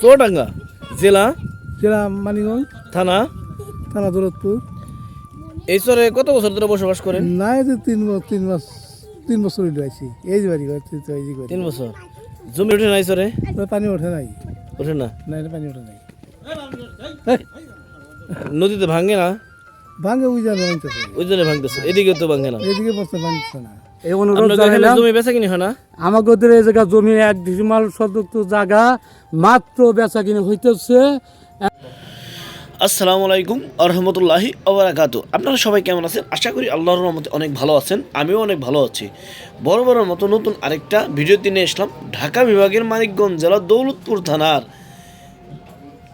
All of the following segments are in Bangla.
চুয়াডাঙ্গা জেলা? জেলা মানিগঞ্জ। থানা? থানা দৌলতপুর। এই চরে কত বছর ধরে বসবাস করেন? না এই যে তিন তিন মাস তিন বছর আইছি। এই যে বাড়ি ঘর এই যে বাড়ি তিন বছর। জমি ওঠে নাই চরে? পানি ওঠে নাই। ওঠে না? না পানি ওঠে নাই। নদীতে ভাঙে না? ভাঙে ওই জানে ভাঙতেছে। ওই জন্য ভাঙতেছে। এদিকে তো ভাঙে না। এদিকে বসতে ভাঙতেছে না। এই অনুরোধ জানাইলাম জমি বেচা কিনি হয় না? আমাকে ওদের এই জায়গা জমি এক ডিসিমাল শতক জায়গা মাত্র বেচা কিনে হইতেছে। আসসালামু আলাইকুম আরহামতুল্লাহি ওবরাকাত আপনারা সবাই কেমন আছেন? আশা করি আল্লাহর রহমতে অনেক ভালো আছেন আমিও অনেক ভালো আছি। বড় বড় মতো নতুন আরেকটা ভিডিওতে নিয়ে আসলাম ঢাকা বিভাগের মানিকগঞ্জ জেলা দৌলতপুর থানার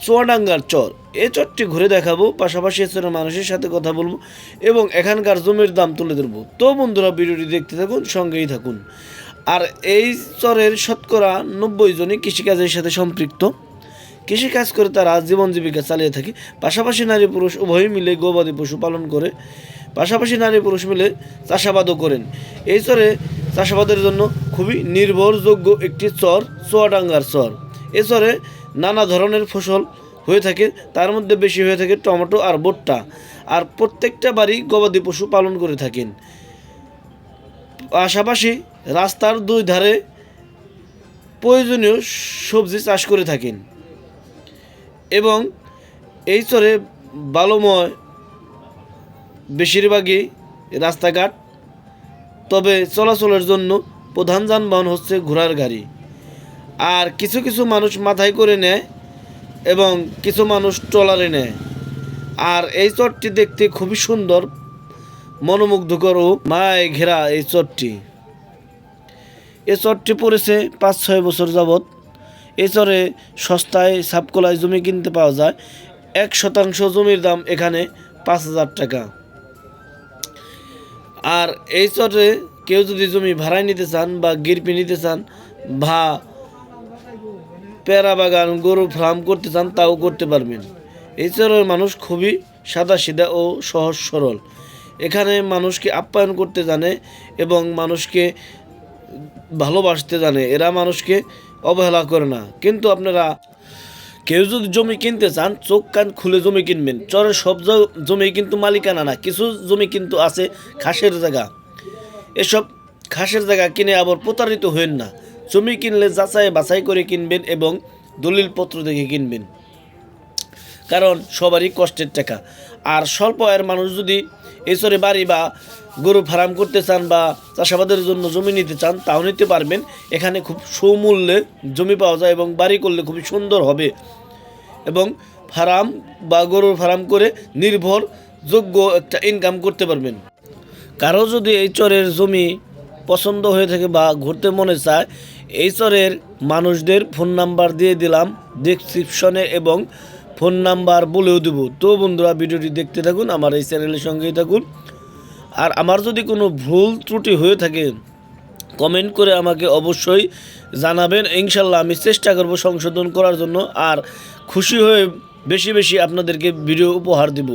চুয়াডাঙ্গার চর। এই চরটি ঘুরে দেখাবো, পাশাপাশি এ মানুষের সাথে কথা বলব এবং এখানকার জমির দাম তুলে ধরবো। তো বন্ধুরা, ভিডিওটি দেখতে থাকুন, সঙ্গেই থাকুন। আর এই চরের শতকরা নব্বই জনই কৃষিকাজের সাথে সম্পৃক্ত। কৃষিকাজ করে তারা জীবন জীবিকা চালিয়ে থাকে। পাশাপাশি নারী পুরুষ উভয়ই মিলে গবাদি পশু পালন করে। পাশাপাশি নারী পুরুষ মিলে চাষাবাদও করেন। এই চরে চাষাবাদের জন্য খুবই নির্ভরযোগ্য একটি চর, চুয়াডাঙ্গার চর। এ চরে নানা ধরনের ফসল হয়ে থাকে, তার মধ্যে বেশি হয়ে থাকে টমেটো আর ভুট্টা। আর প্রত্যেকটা বাড়ি গবাদি পশু পালন করে থাকেন। পাশাপাশি রাস্তার দুই ধারে প্রয়োজনীয় সবজি চাষ করে থাকেন। এবং এই চরে বালুময় বেশিরভাগই রাস্তাঘাট। তবে চলাচলের জন্য প্রধান যানবাহন হচ্ছে ঘোড়ার গাড়ি। আর কিছু কিছু মানুষ মাথায় করে নেয় এবং কিছু মানুষ ট্রলারে নেয়। আর এই চরটি দেখতে খুবই সুন্দর, মনোমুগ্ধকর ও মায় ঘেরা এই চরটি। এই চরটি পড়েছে পাঁচ ছয় বছর যাবৎ। এই চরে সস্তায় সাপকলায় জমি কিনতে পাওয়া যায়। এক শতাংশ জমির দাম এখানে পাঁচ হাজার টাকা। আর এই চরে কেউ যদি জমি ভাড়ায় নিতে চান বা গিরপি নিতে চান বা পেয়ারা বাগান, গরু ফার্ম করতে চান, তাও করতে পারবেন। চরের মানুষ খুবই সাদা সিধা ও সহজ সরল। এখানে মানুষকে আপ্যায়ন করতে জানে এবং মানুষকে ভালোবাসতে জানে। এরা মানুষকে অবহেলা করে না। কিন্তু আপনারা কেউ যদি জমি কিনতে চান, চোখ কান খুলে জমি কিনবেন। চরের সব জমি কিন্তু মালিকানা না, কিছু জমি কিন্তু আছে ঘাসের জায়গা। এসব ঘাসের জায়গা কিনে আবার প্রতারিত হবেন না। জমি কিনলে যাচাই বাছাই করে কিনবেন এবং দলিলপত্র দেখে কিনবেন। কারণ সবারই কষ্টের টাকা। আর স্বল্প আয়ের মানুষ যদি এসরে বাড়ি বা গরু ফার্ম করতে চান বা চাষাবাদের জন্য জমি নিতে চান, তাও নিতে পারবেন। এখানে খুব সুমূল্যে জমি পাওয়া যায় এবং বাড়ি করলে খুবই সুন্দর হবে। এবং ফার্ম বা গরুর ফার্ম করে নির্ভরযোগ্য একটা ইনকাম করতে পারবেন। কারও যদি এই চরের জমি পছন্দ হয়ে থাকে বা ঘুরতে মনে চায় এই চরের মানুষদের ফোন নাম্বার দিয়ে দিলাম ডিসক্রিপশনে এবং ফোন নাম্বার বলেও দেবো। তো বন্ধুরা, ভিডিওটি দেখতে থাকুন, আমার এই চ্যানেলের সঙ্গেই থাকুন। আর আমার যদি কোনো ভুল ত্রুটি হয়ে থাকে কমেন্ট করে আমাকে অবশ্যই জানাবেন। ইনশাল্লাহ আমি চেষ্টা করব সংশোধন করার জন্য আর খুশি হয়ে বেশি বেশি আপনাদেরকে ভিডিও উপহার দিব।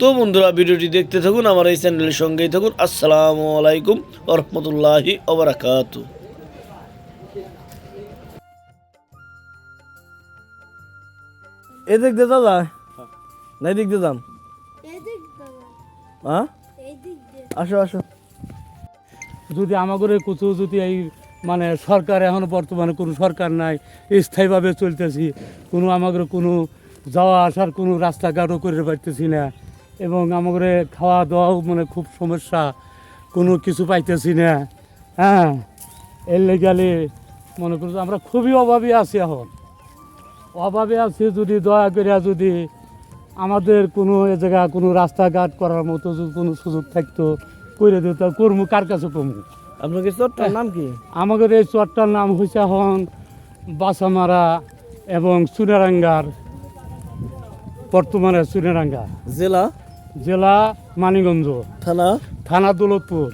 তো বন্ধুরা, ভিডিওটি দেখতে থাকুন, আমার এই চ্যানেলের সঙ্গেই থাকুন। আসসালামু আলাইকুম রহমতুল্লাহি ওবরাকাতু এদিক দিয়ে দাদা না এদিক দিয়ে যান। হ্যাঁ আসো আসো। যদি আমাদের কিছু যদি এই মানে সরকার এখন বর্তমানে কোনো সরকার নাই স্থায়ীভাবে চলতেছি কোনো আমাদের কোনো যাওয়া আসার কোনো রাস্তাঘাটও করে পাইতেছি না এবং আমাদের খাওয়া দাওয়াও মানে খুব সমস্যা কোনো কিছু পাইতেছি না হ্যাঁ এর লেগালে মনে করছ আমরা খুবই অভাবী আছি এখন। অভাবে আছি যদি দয়া করে যদি আমাদের কোনো এ জায়গা কোনো রাস্তাঘাট করার মতো যদি কোনো সুযোগ থাকতো করে দিত কর্ম কার কাছে কমু আপনার কি চরটার নাম কি? আমাদের এই চরটার নাম হয়েছে এখন বাসামারা এবং চুনারাঙ্গার বর্তমানে চুনারাঙ্গা। জেলা? জেলা মানিগঞ্জ থানা? থানা দৌলতপুর।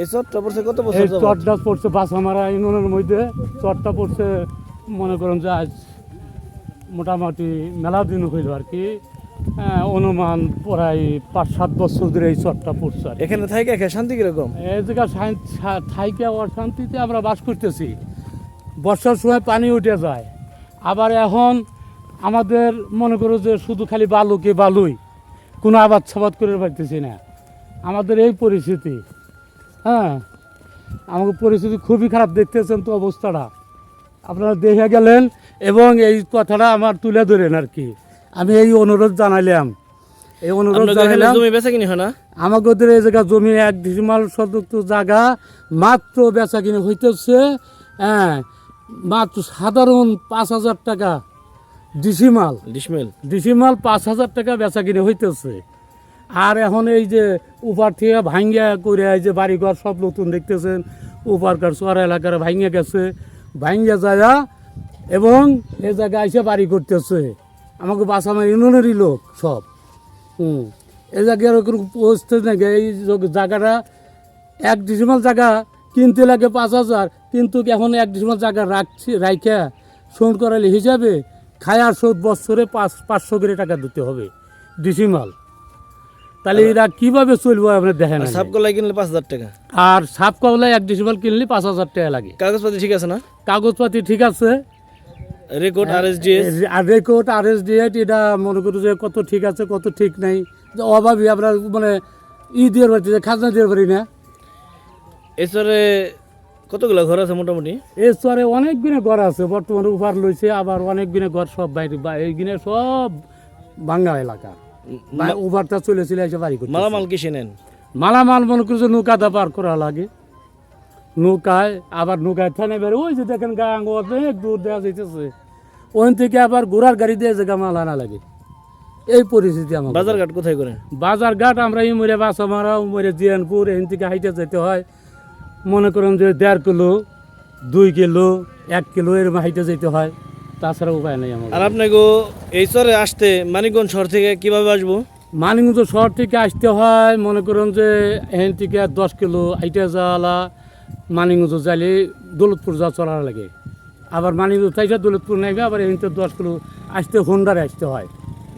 এই চরটা পড়ছে কত বছর এই? চরটা পড়ছে বাসামারা ইউনিয়নের মধ্যে চরটা পড়ছে মনে করেন যে আজ মোটামুটি মেলা দিন হইল আর কি। হ্যাঁ, অনুমান প্রায় পাঁচ সাত বছর ধরে এই চরটা পড়ছে আর এখানে থাকে খেয়ে শান্তি কীরকম? এই জায়গা থাইকে অশান্তিতে আমরা বাস করতেছি। বর্ষার সময় পানি উঠে যায়। আবার এখন আমাদের মনে করো যে শুধু খালি বালুকে বালুই কোনো আবাদ সাবাদ করে পারতেছি না। আমাদের এই পরিস্থিতি হ্যাঁ? আমাকে পরিস্থিতি খুবই খারাপ দেখতেছেন তো অবস্থাটা। আপনারা দেখে গেলেন এবং এই কথাটা আমার তুলে ধরেন আর কি। আমি এই অনুরোধ জানাইলাম। এই অনুরোধ জানাইলাম জমি বেচা কিনি হয় না? আমাকে ওদের এই জায়গা জমি এক ডিসিমাল শতক জায়গা মাত্র বেচা কিনে হইতেছে হ্যাঁ মাত্র সাধারণ পাঁচ হাজার টাকা ডিসিমাল ডিসমেল ডিসিমাল পাঁচ হাজার টাকা বেচা কিনে হইতেছে। আর এখন এই যে উপার থেকে ভাঙ্গা করে এই যে বাড়িঘর সব নতুন দেখতেছেন উপারকার চড়া এলাকার ভাঙ্গা গেছে। ভাঙ্গা জায়গা এবং এ জায়গায় এসে বাড়ি করতেছে। আমাকে বাসামার ইউনিয়নেরই লোক সব। হুম। এ জায়গার কোনো পরিস্থিতি নাকি এই জায়গাটা এক ডিসিমাল জায়গা কিনতে লাগে পাঁচ হাজার, কিন্তু এখন এক ডিসিমাল জায়গা রাখছি, রাইখা শোন করালে হিসাবে খায়ার শোধ বছরে পাঁচ, পাঁচশো করে টাকা দিতে হবে। ডিসিমাল তাহলে এরা কীভাবে চলবো আপনি দেখেন সাপ কলাই কিনলে পাঁচ হাজার টাকা। আর সাপ কবলায় এক ডিসিমাল কিনলে পাঁচ হাজার টাকা লাগে। কাগজপাতি ঠিক আছে না? কাগজপাতি ঠিক আছে। রেকর্ড আর এস ডিএস আর রেকর্ড আর এস ডিএট এটা মনে করি যে কত ঠিক আছে কত ঠিক নাই। যে অভাবী আমরা মানে ই দিয়ে পারি খাজনা দিয়ে পারি না। এছাড়ে কতগুলো ঘর আছে মোটামুটি? এই স্তরে অনেক দিনে ঘর আছে বর্তমানে উপহার লইছে আবার অনেক দিনে ঘর সব বাইরে বা- এই দিনে সব ভাঙ্গা এলাকা। উভারটা চলে চলে এসে বাড়ি করতে মালামাল কিসে নেন? মালামাল মনে করছে নৌকাটা পার করা লাগে। নৌকায় আবার নৌকায় থানে বের ওই যে দেখেন গাঙ্গ অনেক দূর দেওয়া যাইতেছে। ওখান থেকে আবার ঘোড়ার গাড়ি দিয়ে জায়গা মাল আনা লাগে। এই পরিস্থিতি আমার। বাজার ঘাট কোথায় করেন বাজার ঘাট আমরা ইমরে বাসা মারা উমরে জিয়ানপুর এখান থেকে হাইটে যেতে হয়। মনে করেন যে দেড় কিলো দুই কিলো এক কিলো এরকম হাইটে যেতে হয়। তাছাড়া উপায় নেই আমার। আর আপনাকে এই চরে আসতে মানিকগঞ্জ শহর থেকে কীভাবে আসব? মানিকগঞ্জ শহর থেকে আসতে হয় মনে করুন যে এখান থেকে দশ কিলো আইটা যাওয়ালা মানিকগঞ্জ যাইলে দৌলতপুর যা চলা লাগে। আবার মানিকগঞ্জ তাইটা দৌলতপুর নাইবে আবার এখান থেকে দশ কিলো আসতে হোন্ডারে আসতে হয়।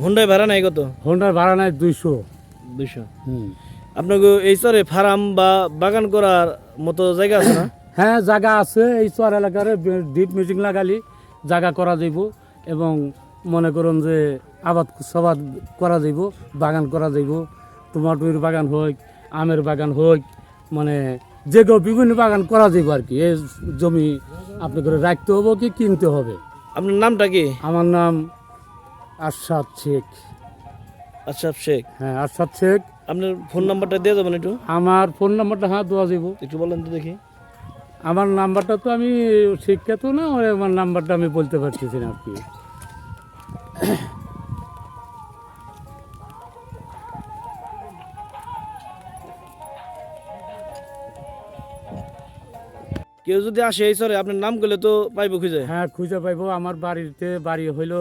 হুন্ডায় ভাড়া নাই কত? হোন্ডার ভাড়া নেয় দুইশো। দুইশো। হুম। আপনাকে এই চরে ফার্ম বা বাগান করার মতো জায়গা আছে না? হ্যাঁ জায়গা আছে এই চর এলাকার ডিপ মিটিং লাগালি। জায়গা করা যাইব এবং মনে করুন যে আবাদ সবাদ করা যাইব বাগান করা যাইব। টমাটোর বাগান হোক আমের বাগান হোক মানে যে কেউ বিভিন্ন বাগান করা যাইব আর কি। এই জমি আপনি করে রাখতে হবে কি কিনতে হবে? আপনার নামটা কি? আমার নাম আশাদ শেখ। আশরাফ শেখ? হ্যাঁ আরশাদ শেখ। আপনার ফোন নাম্বারটা দিয়ে যাবেন একটু। আমার ফোন নাম্বারটা হ্যাঁ দেওয়া যাইব। একটু বলেন তো দেখি। আমার নাম্বারটা তো আমি শিক্ষিত না আমার নাম্বারটা আমি বলতে পারতেছি না আর কি। কেউ যদি আসে এই সরে আপনার নাম করলে তো পাইবো খুঁজে। হ্যাঁ খুঁজে পাইবো। আমার বাড়িতে বাড়ি হইল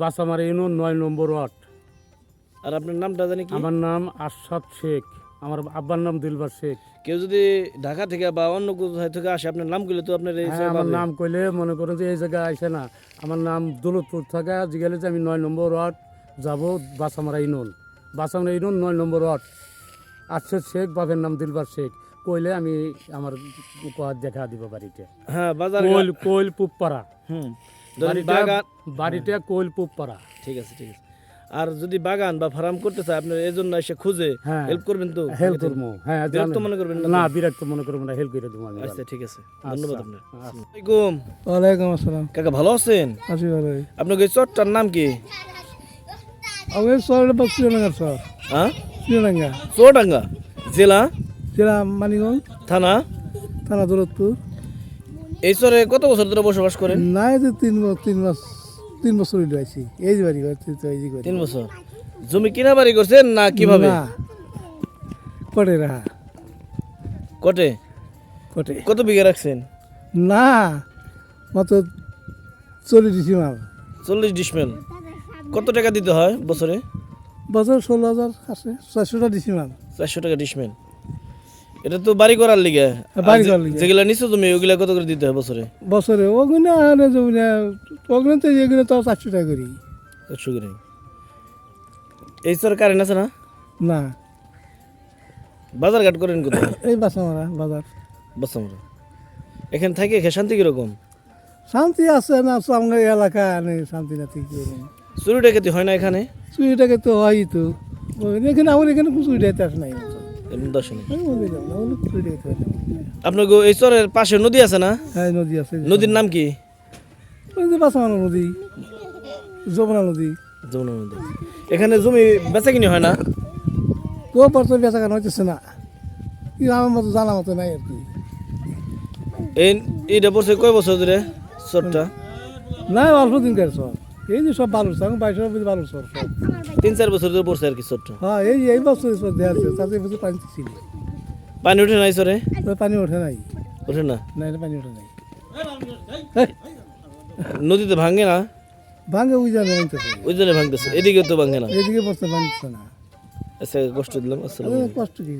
বাসামারি ইউনিয়ন নয় নম্বর ওয়ার্ড। আর আপনার নামটা জানি কি? আমার নাম আশাদ শেখ। আমার আব্বার নাম দিলবার শেখ। কেউ যদি ঢাকা থেকে বা অন্য কোথাও থেকে আসে আপনার নাম করলে তো আপনার হ্যাঁ আমার নাম কইলে মনে করেন যে এই জায়গায় আসে না। আমার নাম দৌলতপুর থাকা জিজ্ঞাসা যে আমি নয় নম্বর ওয়ার্ড যাব বাসামারা ইউনিয়ন। বাসামারা ইউনিয়ন নয় নম্বর ওয়ার্ড। আশাদ শেখ বাপের নাম দিলবার শেখ। কইলে আমি আমার উপহার দেখা দিব বাড়িতে। হ্যাঁ বাজার কোল কোল পুপাড়া হুম বাড়িটা বাগান বাড়িটা কোল পুপাড়া ঠিক আছে ঠিক আছে। আর যদি বাগান বা ফার্ম করতে চায় আপনার এই জন্য এসে খুঁজে হ্যাঁ। হেল্প করবেন তো? হেল্প করব। হ্যাঁ বিরক্ত মনে করবেন না বিরক্ত মনে করব না হেল্প করে দেবো আমি আচ্ছা ঠিক আছে। ধন্যবাদ আচ্ছা, আপনার। আচ্ছা। আসসালামাইকুম ওয়ালাইকুম আসসালাম। কাকা ভালো আছেন? আছি ভালোই। আপনার এই চরটার নাম কি? শ্রীলঙ্কার শহর হ্যাঁ? শ্রীলঙ্কা চুয়াডাঙ্গা। জেলা? জেলা মানিগঞ্জ। থানা? থানা দৌলতপুর। এই চরে কত বছর ধরে বসবাস করেন? না এই যে তিন বছর তিন মাস তিন বছর হইল আছি এই যে বাড়ি করছি তো এই যে করি তিন বছর। জমি কিনা বাড়ি করছেন না কীভাবে? না। কটে রাহা। কটে? কটে। কত বিঘা রাখছেন? না মাত্র চল্লিশ ডিসি মাল চল্লিশ ডিসমেল। কত টাকা দিতে হয় বছরে? বছর ষোলো হাজার আছে চারশোটা ডিসি মাল চারশো টাকা ডিসমেল। এটা তো বাড়ি করার লিগে। হ্যাঁ, বাড়ি করার লিগে। যেগুলা নিচু তুমি ওগুলা কত করে দিতে হয় বছরে? বছরে? ওগুলো আনে জমিনে ওগুলো তো এগুলো তো চারশো টাকা করি। চারশো করে। এই চর কারেন্ট আছে না? না। বাজার ঘাট করেন কোথায়? এই বাসা মারা বাজার। বাসামরা। এখানে থাকে খেয়ে শান্তি কীরকম? শান্তি আছে না আমার এলাকা নেই শান্তি না ঠিক চুরি ডাকাতি হয় না এখানে? চুরিটাকে তো হয়ই তো। এখানে আমার এখানে চুরি ডাইতে আসে না চুরি হয়। আপনার এই চরের পাশে নদী আছে না? হ্যাঁ নদী আছে। নদীর নাম কি? নদী যমুনা নদী। যমুনা নদী। এখানে জমি বেচা কিনি হয় না? তো বর্তমান বেচা কেন হইতেছে না। আমার মতো জানা মতো নাই আর কি। এই এইটা পড়ছে কয় বছর ধরে চরটা? নাই অল্প দিন কার সব এই যে সব বালুর সব বাইশের মধ্যে বালুর সব। তিন চার বছর ধরে পড়ছে আর কি চরটা হ্যাঁ এই এই বছর সব দেওয়া আছে এই বছর পানি ছিল পানি উঠে নাই ওই পানি ওঠে নাই। ওঠে না? না পানি ওঠে নাই। নদীতে ভাঙে না? ভাঙে ওই জানে ভাঙতেছে ওই জন্য ভাঙতেছে এদিকে তো ভাঙে না? এদিকে বসতে ভাঙতেছে না। আচ্ছা কষ্ট দিলাম আসসালাম কষ্ট কি?